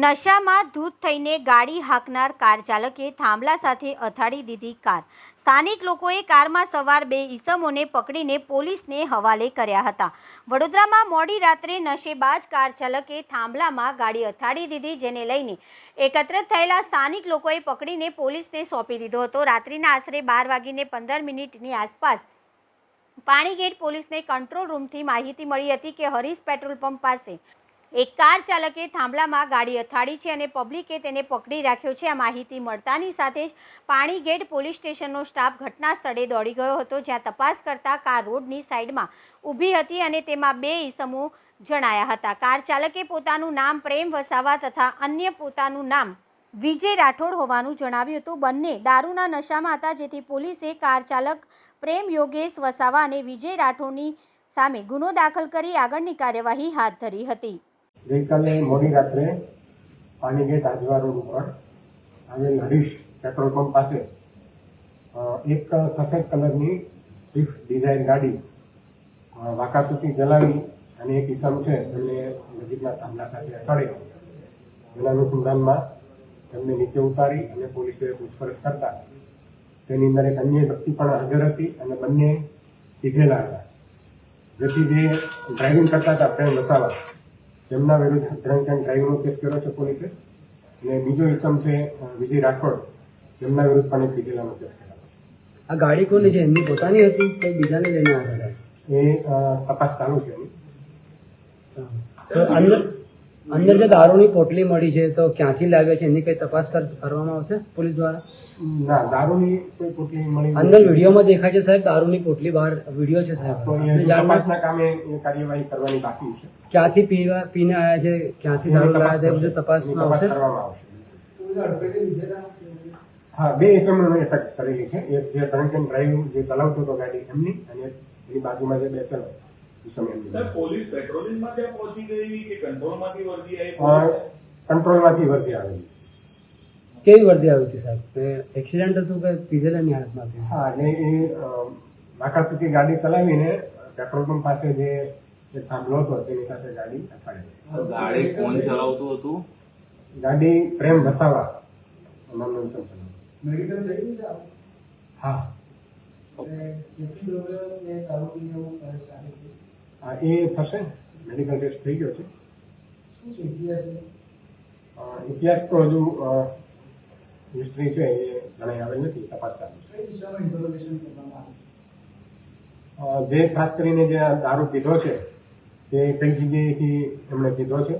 નશામાં ધૂત થઈને ગાડી હાંકનાર કાર ચાલકે થાંભલા સાથે અથાડી દીધી કાર. સ્થાનિક લોકોએ કારમાં સવાર બે ઈસમોને પકડીને પોલીસને હવાલે કર્યા હતા. વડોદરામાં મોડી રાત્રે નશેબાજ કાર ચાલકે થાંભલામાં ગાડી અથાડી દીધી, જેને લઈને એકત્રિત થયેલા સ્થાનિક લોકોએ પકડીને પોલીસને સોંપી દીધો હતો. રાત્રિના આશરે બાર વાગીને પંદર મિનિટની આસપાસ પાણીગેટ પોલીસને કંટ્રોલ રૂમથી માહિતી મળી હતી કે હરીશ પેટ્રોલ પંપ પાસે એક કાર ચાલકે થાંભલામાં ગાડી અથાડી છે અને પબ્લિકે તેને પકડી રાખ્યો છે. આ માહિતી મળતાની સાથે જ પાણીગેટ પોલીસ સ્ટેશનનો સ્ટાફ ઘટના સ્થળે દોડી ગયો હતો, જ્યાં તપાસ કરતા કાર રોડની સાઈડમાં ઊભી હતી અને તેમાં બે ઈસમો જણાયા હતા. કાર ચાલકે પોતાનું નામ પ્રેમ વસાવા તથા અન્ય પોતાનું નામ વિજય રાઠોડ હોવાનું જણાવ્યું હતું. બંને દારૂના નશામાં હતા, જેથી પોલીસે કાર ચાલક પ્રેમ યોગેશ વસાવા અને વિજય રાઠોડની સામે ગુનો દાખલ કરી આગળની કાર્યવાહી હાથ ધરી હતી. ગઈકાલે મોડી રાત્રે પાણીગેટ આજવા રોડ ઉપર આજે હરીશ પેટ્રોલ પંપ પાસે એક સફેદ કલરની સ્વિફ્ટ ડિઝાઇન ગાડી વાકાચૂકી ચલાવી અને એક ઈસમ છે એમને નજીકના થાંભલા સાથે અથડાયો એના અનુસંધાનમાં તેમને નીચે ઉતારી અને પોલીસે પૂછપરછ કરતા તેની અંદર એક અન્ય વ્યક્તિ પણ હાજર હતી અને બંને પીધેલા હતા. જેથી જે ડ્રાઇવિંગ કરતા હતા પ્રેમ વસાવા તેમના વિરુદ્ધ એન્ડ ડ્રાઇવિંગનો કેસ કર્યો છે પોલીસે? અને બીજો ઇસમ છે વિજય રાઠોડ તેમના વિરુદ્ધ પણ એક વિજેલાનો કેસ કર્યો. આ ગાડી કોની છે? એમની પોતાની હતી કે બીજાને લઈને આવ્યા એ તપાસ ચાલુ છે એની. તો અંદર અંદર જે દારૂની પોટલી મળી છે તો ક્યાંથી લાવ્યા છે? એની કઈ તપાસ કરવામાં આવશે પોલીસ દ્વારા? ના દારૂની કોઈ પોટલી મળી અંદર વિડીયોમાં દેખાય છે સાહેબ દારૂની પોટલી બહાર વીડિયો છે સાહેબ. તપાસના કામે કાર્યવાહી કરવાની બાકી છે. ક્યાંથી પીવા પીને આવ્યા છે ક્યાંથી દારૂ લાવ્યા છે એ બધું તપાસ આવશે? હા બે ઇસમોને અટક કરેલી છે. એક જે ડ્રંક એન્ડ જે ચલાવતો હતો ગાડી એમની અને એની બાજુમાં જે બેસેલો પોલીસ પેટ્રોલિંગમાં ત્યાં પહોંચી ગઈ કે કંટ્રોલમાંથી વર્દી આવી? કંટ્રોલમાંથી આવેલી. કેવી વર્દી આવી હતી સાહેબ? એક્સિડન્ટ હતું કે પીઝેલાની હાલતમાં હતી હા એટલે એ વાંકાચૂકી ગાડી ચલાવીને પેટ્રોલ પંપ પાસે જે થાંભલો હતો તેની સાથે ગાડી અથડાઈ ગાડી કોણ ચલાવતું હતું? ગાડી પ્રેમ વસાવા. નામનો ઇસમ ચલાવતો. હા. હા એ થશે. મેડિકલ ટેસ્ટ થઈ ગયો છે. અ, ઇતિહાસ તો હજુ હિસ્ટ્રી છે એ જણાઈ આવેલ નથી તપાસ ચાલુ જે ખાસ કરીને જે દારૂ પીધો છે તે કઈ જગ્યાએથી એમણે પીધો છે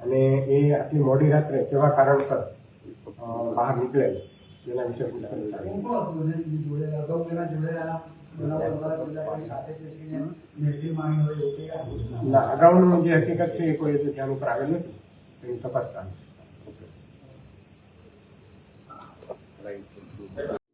અને એ આટલી મોડી રાત્રે કેવા કારણસર બહાર નીકળેલ એના વિશે. ના અગાઉનું જે હકીકત છે એ કોઈ ધ્યાન ઉપર આવેલ નથી એની તપાસ ચાલુ છે trying to improve.